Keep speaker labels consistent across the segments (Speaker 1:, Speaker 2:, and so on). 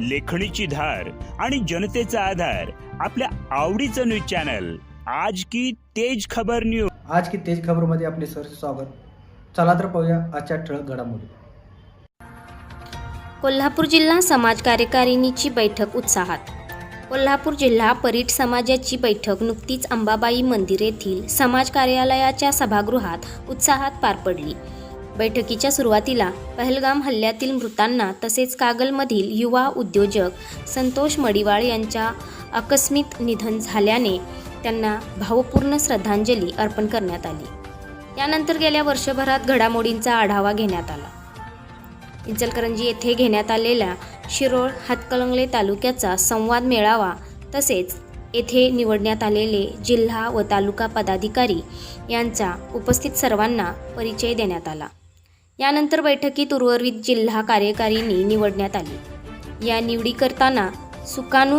Speaker 1: लेखणीची धार आणि जनतेचा आधार आपल्या आवडीचं न्यूज चॅनल. आज की तेज खबर न्यूज
Speaker 2: आज की तेज खबरमध्ये आपले सर स्वागत. चला तर पाहूया आजच्या ठळक घडामोडी.
Speaker 3: कोल्हापूर जिल्हा समाज कार्यकारिणीची बैठक उत्साहात. कोल्हापूर जिल्हा परीट समाजाची बैठक नुकतीच अंबाबाई मंदिर येथील समाज कार्यालयाच्या सभागृहात उत्साहात पार पडली. बैठकीच्या सुरुवातीला पहलगाम हल्ल्यातील मृतांना तसेच कागलमधील युवा उद्योजक संतोष मडिवाळ यांच्या आकस्मिक निधन झाल्याने त्यांना भावपूर्ण श्रद्धांजली अर्पण करण्यात आली. यानंतर गेल्या वर्षभरात घडामोडींचा आढावा घेण्यात आला. इचलकरंजी येथे घेण्यात आलेल्या शिरोळ हातकलंगले तालुक्याचा संवाद मेळावा तसेच येथे निवडण्यात आलेले जिल्हा व तालुका पदाधिकारी यांचा उपस्थित सर्वांना परिचय देण्यात आला. यानंतर बैठकीत उर्वरित जिल्हा कार्यकारिणी निवडण्यात आली. या निवडी करताना सुकाणू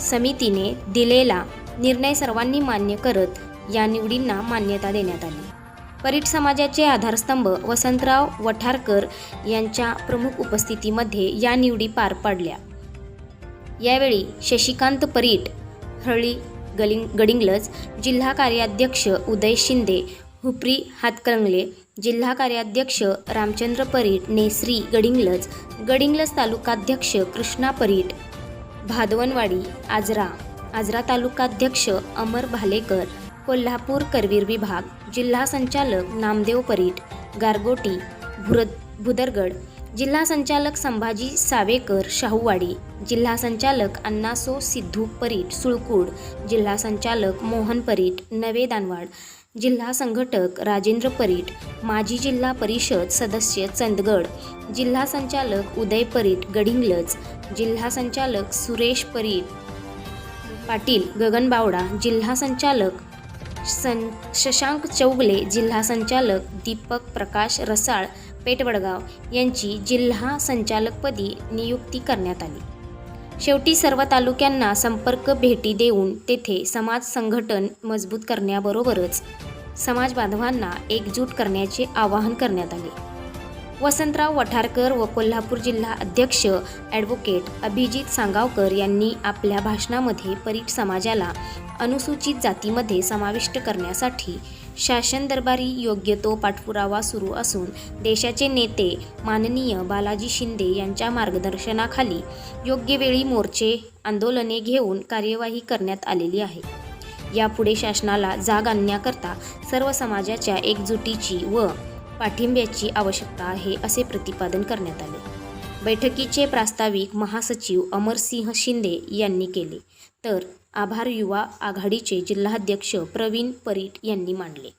Speaker 3: समितीने दिलेला निर्णय सर्वांनी मान्य करत या निवडींना मान्यता देण्यात आली. परीट समाजाचे आधारस्तंभ वसंतराव वठारकर यांच्या प्रमुख उपस्थितीमध्ये या निवडी पार पडल्या. यावेळी शशिकांत परीट हळी गलिंग गडिंगलज जिल्हा कार्याध्यक्ष उदय शिंदे हुपरी हातकलंगले जिल्हा कार्याध्यक्ष रामचंद्र परीट नेसरी गडिंग्लज गडिंगलज तालुकाध्यक्ष कृष्णा परीट भादवनवाडी आजरा आजरा तालुकाध्यक्ष अमर भालेकर कोल्हापूर करवीर विभाग जिल्हा संचालक नामदेव परीट गारगोटी भुरद भुदरगड जिल्हा संचालक संभाजी सावेकर शाहूवाडी. जिल्हा संचालक अण्णासो सिद्धू परीट सुळकूड. जिल्हा संचालक मोहन परीट नवे दानवाड. जिल्हा संघटक राजेंद्र परीट माजी जिल्हा परिषद सदस्य चंदगड. जिल्हा संचालक उदय परीट गडिंगलज. जिल्हा संचालक सुरेश परीट पाटील गगनबावडा. जिल्हा संचालक सं शशांक चौगले जिल्हा संचालक दीपक प्रकाश रसाळ पेटवडगाव यांची जिल्हा संचालकपदी नियुक्ती करण्यात आली. शेवटी सर्व तालुक्यांना संपर्क भेटी देऊन तेथे समाज संघटन मजबूत करण्याबरोबरच समाज बांधवांना एकजूट करण्याचे आवाहन करण्यात आले. वसंतराव वठारकर व कोल्हापूर जिल्हा अध्यक्ष ॲडव्होकेट अभिजित सांगावकर यांनी आपल्या भाषणामध्ये परीट समाजाला अनुसूचित जातीमध्ये समाविष्ट करण्यासाठी शासन दरबारी योग्य तो पाठपुरावा सुरू असून देशाचे नेते माननीय बालाजी शिंदे यांच्या मार्गदर्शनाखाली योग्य वेळी मोर्चे आंदोलने घेऊन कार्यवाही करण्यात आलेली आहे. यापुढे शासनाला जाग आणण्याकरता सर्व समाजाच्या एकजुटीची व पाठिंब्याची आवश्यकता आहे असे प्रतिपादन करण्यात आले. बैठकीचे प्रास्ताविक महासचिव अमरसिंह शिंदे यांनी केले. तर आभार युवा आघाडीचे जिल्हाध्यक्ष प्रवीण परीट यांनी मांडले.